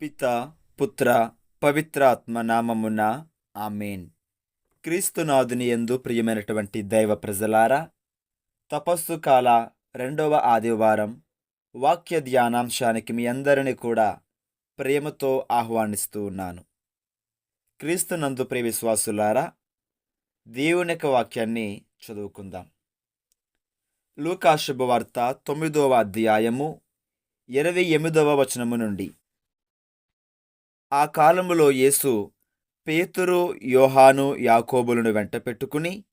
పిత పుత్ర పవిత్రాత్మ నామమున ఆమెన్. క్రీస్తునాథుని యందు ప్రియమైనటువంటి దైవ ప్రజలారా తపస్సు కాల రెండవ ఆదివారం వాక్య ధ్యానాంశానికి మీ అందరిని కూడా ప్రేమతో ఆహ్వానిస్తూ ఉన్నాను. క్రీస్తునందు ప్రియ విశ్వాసులారా దేవుని యొక్క వాక్యాన్ని చదువుకుందాం. లూకా శుభవార్త తొమ్మిదవ అధ్యాయము ఇరవై ఎనిమిదవ వచనము నుండి. ఆ కాలములో యేసు పేతురు యోహాను యాకోబులను వెంట పెట్టుకుని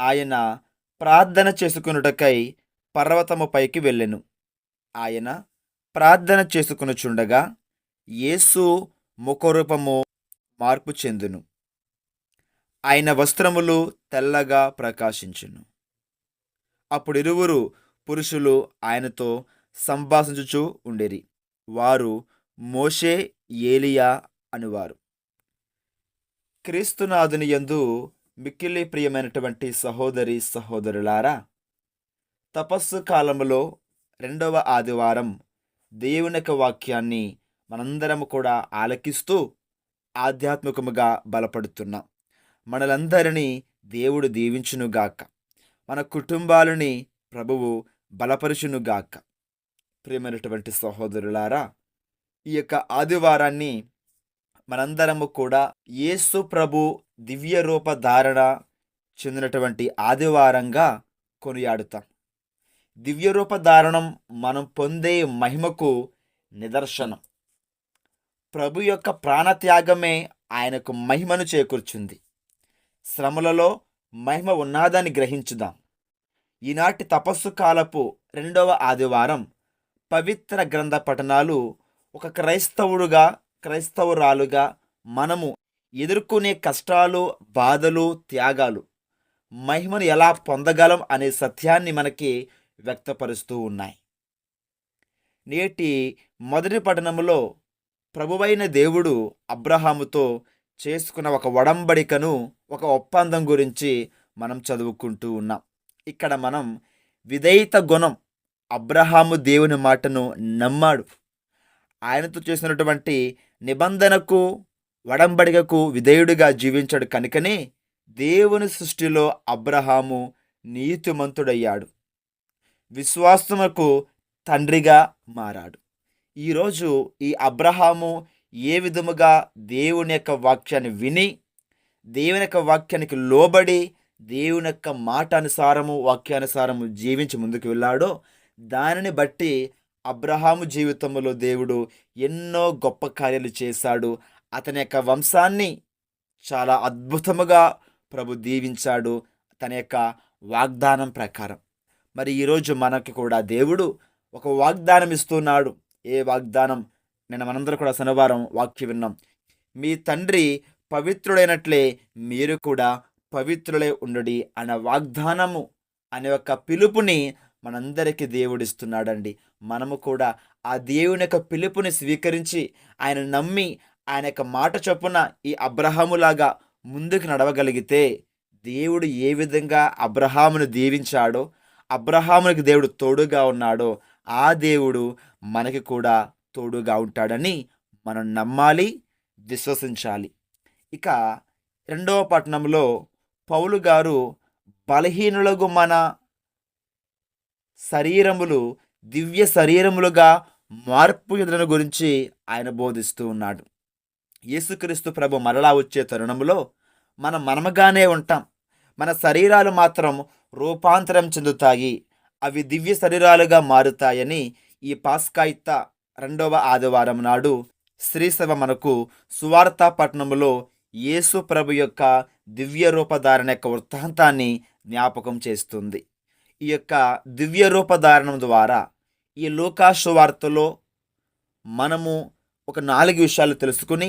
ఆయన ప్రార్థన చేసుకునుటకై పర్వతము పైకి వెళ్ళెను. ఆయన ప్రార్థన చేసుకునుచుండగా యేసు ముఖరూపము మార్పు చెందును. ఆయన వస్త్రములు తెల్లగా ప్రకాశించును. అప్పుడు ఇరువురు పురుషులు ఆయనతో సంభాషించుచూ ఉండేరి. వారు మోషే ఏలియా అనువారు. క్రీస్తునాథుని యందు మిక్కిలి ప్రియమైనటువంటి సహోదరి సహోదరులారా తపస్సు కాలములో రెండవ ఆదివారం దేవుని వాక్యాన్ని మనందరం కూడా ఆలకిస్తూ ఆధ్యాత్మికముగా బలపడుతున్నాం. మనలందరినీ దేవుడు దీవించునుగాక మన కుటుంబాలని ప్రభువు బలపరుచునుగాక ప్రియమైనటువంటి సహోదరులారా ఈ యొక్క ఆదివారాన్ని మనందరము కూడా యేసు ప్రభు దివ్య రూప ధారణ చెందినటువంటి ఆదివారంగా కొనియాడుతాం. దివ్య రూప ధారణం మనం పొందే మహిమకు నిదర్శనం. ప్రభు యొక్క ప్రాణత్యాగమే ఆయనకు మహిమను చేకూర్చుంది. శ్రమలలో మహిమ ఉన్నాదని గ్రహించుదాం. ఈనాటి తపస్సు కాలపు రెండవ ఆదివారం పవిత్ర గ్రంథ పఠనాలు ఒక క్రైస్తవుడుగా క్రైస్తవురాలుగా మనము ఎదుర్కొనే కష్టాలు బాధలు త్యాగాలు మహిమను ఎలా పొందగలం అనే సత్యాన్ని మనకి వ్యక్తపరుస్తూ ఉన్నాయి. నేటి మొదటి పట్టణములో ప్రభువైన దేవుడు అబ్రహాముతో చేసుకున్న ఒక ఒడంబడికను ఒక ఒప్పందం గురించి మనం చదువుకుంటూ ఉన్నాం. ఇక్కడ మనం విధేయత గుణం అబ్రహాము దేవుని మాటను నమ్మాడు. ఆయనతో చేసినటువంటి నిబంధనకు వడంబడికకు విధేయుడిగా జీవించాడు కనుకనే దేవుని సృష్టిలో అబ్రహాము నీతిమంతుడయ్యాడు. విశ్వాసముకు తండ్రిగా మారాడు. ఈరోజు ఈ అబ్రహాము ఏ విధముగా దేవుని యొక్క వాక్యాన్ని విని దేవుని యొక్క వాక్యానికి లోబడి దేవుని యొక్క మాట అనుసారము వాక్యానుసారము జీవించి ముందుకు వెళ్ళాడో దానిని బట్టి అబ్రహాము జీవితంలో దేవుడు ఎన్నో గొప్ప కార్యాలు చేశాడు. అతని యొక్క వంశాన్ని చాలా అద్భుతముగా ప్రభు దీవించాడు. తన యొక్క వాగ్దానం ప్రకారం. మరి ఈరోజు మనకి కూడా దేవుడు ఒక వాగ్దానం ఇస్తున్నాడు. ఏ వాగ్దానం? నేను మనందరూ కూడా శనివారం వాక్యం విన్నాం. మీ తండ్రి పవిత్రుడైనట్లే మీరు కూడా పవిత్రులై ఉండుడి అనే వాగ్దానము అనే ఒక పిలుపుని మనందరికీ దేవుడిస్తున్నాడండి మనము కూడా ఆ దేవుని యొక్క పిలుపుని స్వీకరించి ఆయన నమ్మి ఆయన యొక్క మాట చొప్పున ఈ అబ్రహాములాగా ముందుకు నడవగలిగితే దేవుడు ఏ విధంగా అబ్రహామును దీవించాడో అబ్రహామునికి దేవుడు తోడుగా ఉన్నాడో ఆ దేవుడు మనకి కూడా తోడుగా ఉంటాడని మనం నమ్మాలి విశ్వసించాలి. ఇక రెండవ పట్టణంలో పౌలు గారు బలహీనులకు మన శరీరములు దివ్య శరీరములుగా మార్పు ఎదురను గురించి ఆయన బోధిస్తూ ఉన్నాడు. యేసుక్రీస్తు ప్రభు మరలా వచ్చే తరుణంలో మనం మనముగానే ఉంటాం. మన శరీరాలు మాత్రం రూపాంతరం చెందుతాయి. అవి దివ్య శరీరాలుగా మారుతాయని ఈ పాస్కాయిత రెండవ ఆదివారం నాడు శ్రీశవ మనకు సువార్త పట్టణములో యేసు ప్రభు యొక్క దివ్య రూపధారణ యొక్క వృత్తాంతాన్ని జ్ఞాపకం చేస్తుంది. ఈ యొక్క దివ్య రూపధారణం ద్వారా ఈ లోకాసు వార్తలో మనము ఒక నాలుగు విషయాలు తెలుసుకుని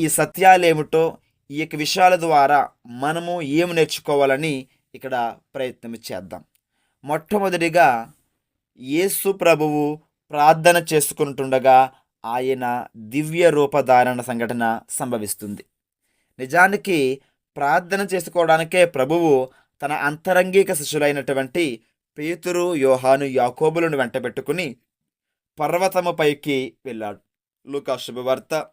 ఈ సత్యాలు ఏమిటో ఈ యొక్క విషయాల ద్వారా మనము ఏమి నేర్చుకోవాలని ఇక్కడ ప్రయత్నం చేద్దాం. మొట్టమొదటిగా యేసు ప్రభువు ప్రార్థన చేసుకుంటుండగా ఆయన దివ్య రూపధారణ సంఘటన సంభవిస్తుంది. నిజానికి ప్రార్థన చేసుకోవడానికే ప్రభువు తన అంతరంగిక శిష్యులైనటువంటి పేతురు యోహాను యాకోబులను వెంటబెట్టుకుని పర్వతముపైకి వెళ్ళాడు. లూకా శుభవార్త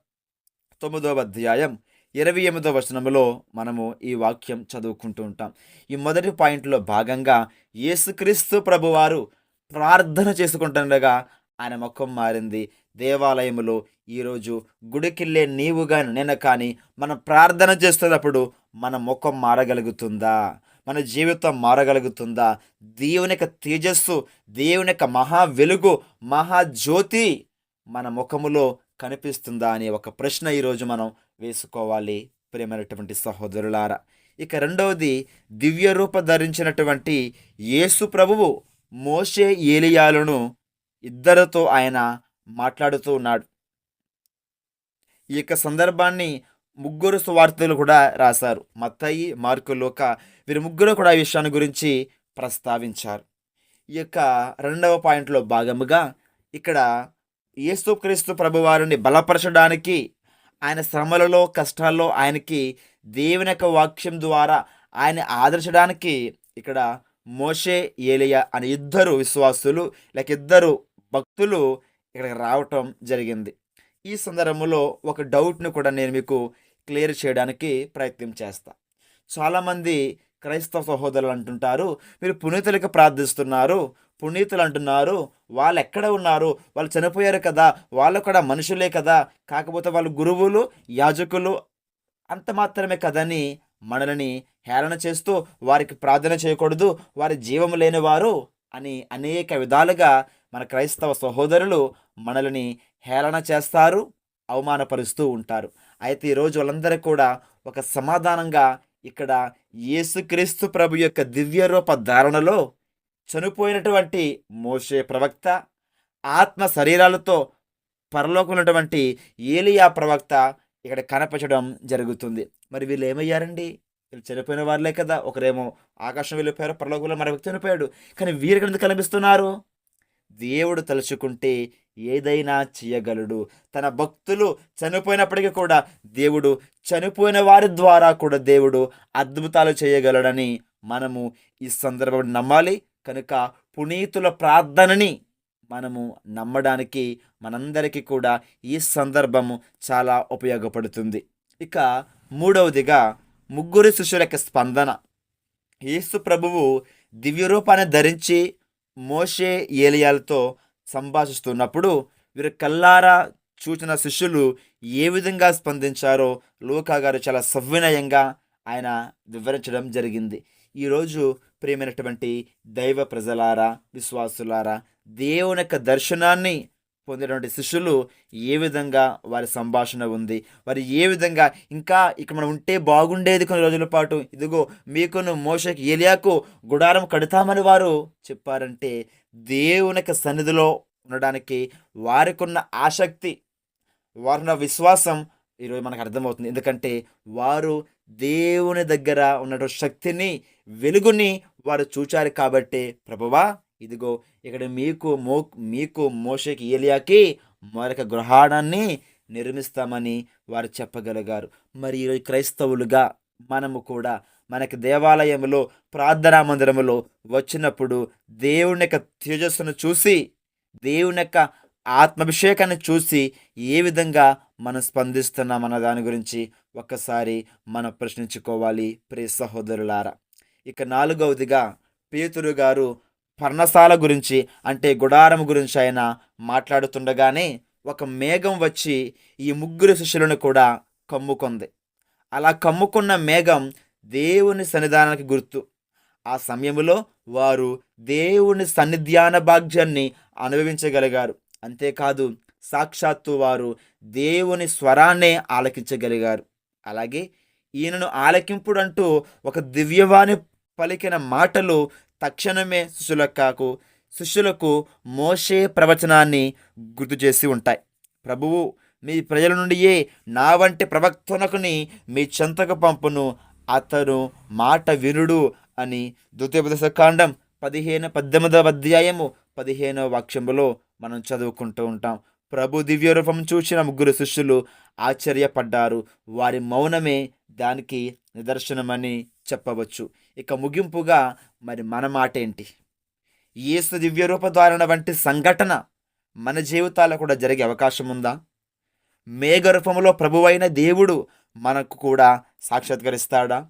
తొమ్మిదవ అధ్యాయం ఇరవై ఎనిమిదవ వచనంలో మనము ఈ వాక్యం చదువుకుంటూ ఉంటాం. ఈ మొదటి పాయింట్లో భాగంగా యేసుక్రీస్తు ప్రభువారు ప్రార్థన చేసుకుంటుండగా ఆయన ముఖం మారింది. దేవాలయములో ఈరోజు గుడికెళ్ళే నీవు కానీ నేను కానీ మనం ప్రార్థన చేస్తున్నప్పుడు మన ముఖం మారగలుగుతుందా? మన జీవితం మారగలుగుతుందా? దేవుని యొక్క తేజస్సు దేవుని యొక్క మహా వెలుగు మహాజ్యోతి మన ముఖములో కనిపిస్తుందా అనే ఒక ప్రశ్న ఈరోజు మనం వేసుకోవాలి. ప్రేమైనటువంటి సహోదరులారా ఇక రెండవది దివ్య రూప ధరించినటువంటి యేసు ప్రభువు మోషే ఏలియాలను ఇద్దరితో ఆయన మాట్లాడుతూ ఉన్నాడు. ఈ యొక్క సందర్భాన్ని ముగ్గురు సువార్తలు కూడా రాశారు. మత్తయి మార్కు లోక వీరు ముగ్గురు కూడా ఈ విషయాన్ని గురించి ప్రస్తావించారు. ఈ యొక్క రెండవ పాయింట్లో భాగముగా ఇక్కడ యేసుక్రీస్తు ప్రభువారిని బలపరచడానికి ఆయన శ్రమలలో కష్టాల్లో ఆయనకి దేవుని యొక్క వాక్యం ద్వారా ఆయన ఆదర్శడానికి ఇక్కడ మోషే ఏలియా అనే ఇద్దరు విశ్వాసులు లేక ఇద్దరు భక్తులు ఇక్కడికి రావటం జరిగింది. ఈ సందర్భంలో ఒక డౌట్ను కూడా నేను మీకు క్లియర్ చేయడానికి ప్రయత్నం చేస్తా. చాలామంది క్రైస్తవ సహోదరులు అంటుంటారు మీరు పునీతులకు ప్రార్థిస్తున్నారు పునీతులు అంటున్నారు వాళ్ళు ఎక్కడ ఉన్నారు? వాళ్ళు చనిపోయారు కదా వాళ్ళు కూడా మనుషులే కదా కాకపోతే వాళ్ళు గురువులు యాజకులు అంత మాత్రమే కదని మనల్ని హేళన చేస్తూ వారికి ప్రార్థన చేయకూడదు వారి జీవం లేనివారు అని అనేక విధాలుగా మన క్రైస్తవ సహోదరులు మనల్ని హేళన చేస్తారు అవమానపరుస్తూ ఉంటారు. అయితే ఈరోజు వాళ్ళందరూ కూడా ఒక సమాధానంగా ఇక్కడ యేసుక్రీస్తు ప్రభు యొక్క దివ్యరూప ధారణలో చనిపోయినటువంటి మోషే ప్రవక్త ఆత్మ శరీరాలతో పరలోకున్నటువంటి ఏలియా ప్రవక్త ఇక్కడ కనపరచడం జరుగుతుంది. మరి వీళ్ళు ఏమయ్యారండి? వీళ్ళు చనిపోయిన వాళ్ళే కదా. ఒకరేమో ఆకాశం వెళ్ళిపోయారు పరలోకంలో మరొక చనిపోయాడు. కానీ వీరికి ఎందుకు కనిపిస్తున్నారు? దేవుడు తలుచుకుంటే ఏదైనా చేయగలడు. తన భక్తులు చనిపోయినప్పటికీ కూడా దేవుడు చనిపోయిన వారి ద్వారా కూడా దేవుడు అద్భుతాలు చేయగలడని మనము ఈ సందర్భం నమ్మాలి. కనుక పునీతుల ప్రార్థనని మనము నమ్మడానికి మనందరికీ కూడా ఈ సందర్భము చాలా ఉపయోగపడుతుంది. ఇక మూడవదిగా ముగ్గురు శిష్యుల యొక్క స్పందన. యేసు ప్రభువు దివ్య రూపాన్ని ధరించి మోషే ఏలియాలతో సంభాషిస్తున్నప్పుడు వీరు కల్లారా చూచిన శిష్యులు ఏ విధంగా స్పందించారో లోకా గారు చాలా సవినయంగా ఆయన వివరించడం జరిగింది. ఈరోజు ప్రియమైనటువంటి దైవ ప్రజలారా విశ్వాసులారా దేవుని యొక్క దర్శనాన్ని పొందినటువంటి శిష్యులు ఏ విధంగా వారి సంభాషణ ఉంది? వారు ఏ విధంగా ఇంకా ఇక్కడ మనం ఉంటే బాగుండేది కొన్ని రోజుల పాటు? ఇదిగో మీకును మోషకి ఏలియాకు గుడారం కడతామని వారు చెప్పారంటే దేవునికి సన్నిధిలో ఉండడానికి వారికున్న ఆసక్తి వారిన విశ్వాసం ఈరోజు మనకు అర్థమవుతుంది. ఎందుకంటే వారు దేవుని దగ్గర ఉన్నటువంటి శక్తిని వెలుగుని వారు చూచారు కాబట్టి ప్రభువా ఇదిగో ఇక్కడ మీకు మో మీకు మోషకి ఏలియాకి మరొక గృహాణాన్ని నిర్మిస్తామని వారు చెప్పగలిగారు. మరి ఈరోజు క్రైస్తవులుగా మనము కూడా మనకి దేవాలయంలో ప్రార్థనా మందిరములో వచ్చినప్పుడు దేవుని యొక్క తేజస్సును చూసి దేవుని యొక్క ఆత్మాభిషేకాన్ని చూసి ఏ విధంగా మనం స్పందిస్తున్నాం అన్న దాని గురించి ఒక్కసారి మనం ప్రశ్నించుకోవాలి. ప్రియ సహోదరులారా ఇక నాలుగవదిగా పేతురు గారు పర్ణశాల గురించి అంటే గుడారం గురించి ఆయన మాట్లాడుతుండగానే ఒక మేఘం వచ్చి ఈ ముగ్గురు శిష్యులను కూడా కమ్ముకుంది. అలా కమ్ముకున్న మేఘం దేవుని సన్నిధానానికి గుర్తు. ఆ సమయంలో వారు దేవుని సన్నిధ్యాన భాగ్యాన్ని అనుభవించగలిగారు. అంతేకాదు సాక్షాత్తు వారు దేవుని స్వరాన్నే ఆలకించగలిగారు. అలాగే ఈయనను ఆలకింపుడంటూ ఒక దివ్యవాణి పలికిన మాటలు తక్షణమే శిష్యులకు శిష్యులకు మోషే ప్రవచనాన్ని గుర్తు చేసి ఉంటాయి. ప్రభువు మీ ప్రజల నుండియే నా వంటి ప్రవక్తనకుని మీ చెంతకు పంపును. అతను మాట వినుడు అని ద్వితీయోపదేశ కాండం పదిహేను పద్దెనిమిదవ అధ్యాయము పదిహేనవ వాక్యంలో మనం చదువుకుంటూ ఉంటాం. ప్రభు దివ్య రూపం చూసిన ముగ్గురు శిష్యులు ఆశ్చర్యపడ్డారు. వారి మౌనమే దానికి నిదర్శనమని చెప్పవచ్చు. ఇక ముగింపుగా మరి మన మాట ఏంటి యేసు దివ్య ధారణ వంటి సంఘటన మన జీవితాల్లో కూడా జరిగే అవకాశం ఉందా? మేఘరూపంలో ప్రభువైన దేవుడు మనకు కూడా సాక్షాత్కరిస్తాడా?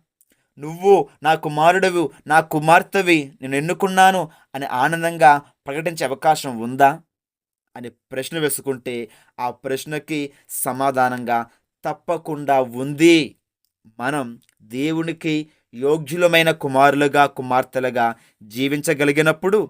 నువ్వు నా కుమారుడవు నా కుమార్తెవి నేను ఎన్నుకున్నాను అని ఆనందంగా ప్రకటించే అవకాశం ఉందా? అని ప్రశ్న వేసుకుంటే ఆ ప్రశ్నకి సమాధానంగా తప్పకుండా ఉంది. మనం దేవునికి యోగ్యులమైన కుమారులుగా కుమార్తెలుగా జీవించగలిగినప్పుడు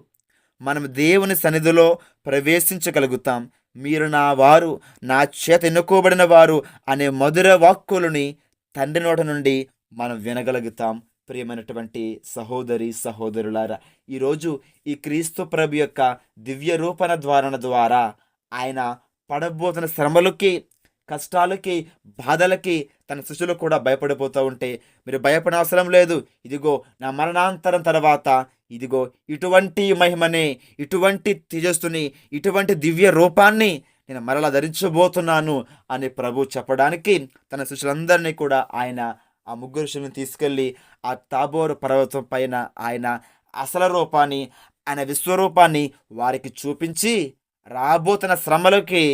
మనం దేవుని సన్నిధిలో ప్రవేశించగలుగుతాం. మీరు నా వారు నా చేత ఎన్నుకోబడిన వారు అనే మధుర వాక్కులని తండ్రి నోట నుండి మనం వినగలుగుతాం. ప్రియమైనటువంటి సహోదరి సహోదరులారా ఈరోజు ఈ క్రీస్తు ప్రభు యొక్క దివ్య రూపణ ద్వారణ ద్వారా ఆయన పడబోతున్న శ్రమలకి కష్టాలకి బాధలకి తన శిష్యులు కూడా భయపడిపోతూ ఉంటే మీరు భయపడనవసరం లేదు. ఇదిగో నా మరణాంతరం తర్వాత ఇదిగో ఇటువంటి మహిమని ఇటువంటి తేజస్సుని ఇటువంటి దివ్య రూపాన్ని నేను మరలా ధరించబోతున్నాను అని ప్రభు చెప్పడానికి తన శిష్యులందరినీ కూడా ఆయన ఆ ముగ్గురు శిష్యులను తీసుకెళ్ళి ఆ తాబోరు పర్వతం పైన ఆయన అసలు రూపాన్ని ఆయన విశ్వరూపాన్ని వారికి చూపించి రాబోతున్న శ్రమలకి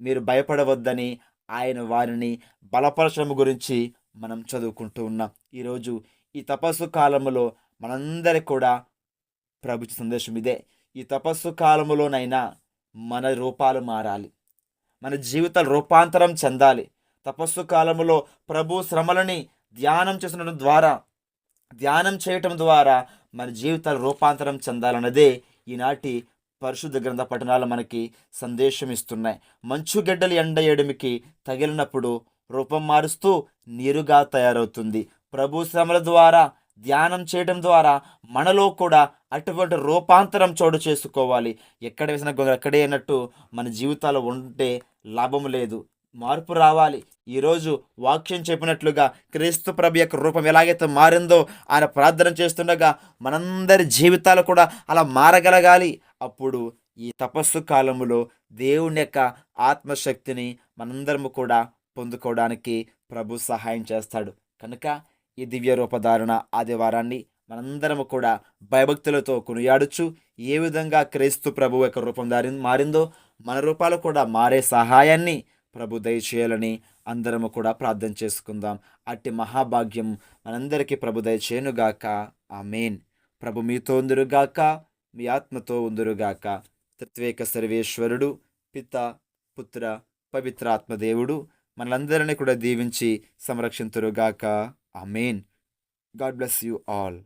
మీరు భయపడవద్దని ఆయన వారిని బలపరచడం గురించి మనం చదువుకుంటూ ఉన్నాం. ఈరోజు ఈ తపస్సు కాలంలో మనందరి కూడా ప్రభుత్వ సందేశం ఇదే. ఈ తపస్సు కాలములోనైనా మన రూపాలు మారాలి. మన జీవితాలు రూపాంతరం చెందాలి. తపస్సు కాలములో ప్రభు శ్రమలని ధ్యానం చేసిన ద్వారా ధ్యానం చేయటం ద్వారా మన జీవితాలు రూపాంతరం చెందాలన్నదే ఈనాటి పరిశుద్ధ గ్రంథ పఠనాలు మనకి సందేశం ఇస్తున్నాయి మంచు గడ్డలు ఎండ ఎడుమికి తగిలినప్పుడు రూపం మారుస్తూ నీరుగా తయారవుతుంది. ప్రభు శ్రమల ద్వారా ధ్యానం చేయడం ద్వారా మనలో కూడా అటువంటి రూపాంతరం చోటు చేసుకోవాలి. ఎక్కడ వేసిన గొంగ అక్కడే అన్నట్టు మన జీవితాలు ఉంటే లాభం లేదు మార్పు రావాలి. ఈరోజు వాక్యం చెప్పినట్లుగా క్రీస్తు ప్రభు యొక్క రూపం ఎలాగైతే మారిందో ఆయన ప్రార్థన చేస్తుండగా మనందరి జీవితాలు కూడా అలా మారగలగాలి. అప్పుడు ఈ తపస్సు కాలములో దేవుని యొక్క ఆత్మశక్తిని మనందరము కూడా పొందుకోవడానికి ప్రభు సహాయం చేస్తాడు. కనుక ఈ దివ్య రూపధారణ ఆదివారాన్ని మనందరము కూడా భయభక్తులతో కొనియాడుచు ఏ విధంగా క్రీస్తు ప్రభు యొక్క రూపం దారి మారిందో మన రూపాలు కూడా మారే సహాయాన్ని ప్రభు దయచేయాలని అందరము కూడా ప్రార్థన చేసుకుందాం. అట్టి మహాభాగ్యం మనందరికీ ప్రభు దయచేయనుగాక. ఆ మెయిన్ ప్రభు మీతో ఉందురుగాక మీ ఆత్మతో ఉందురుగాక తత్వేక సర్వేశ్వరుడు పిత పుత్ర పవిత్రాత్మదేవుడు మనలందరినీ కూడా దీవించి సంరక్షింతురుగాక amen God bless you all.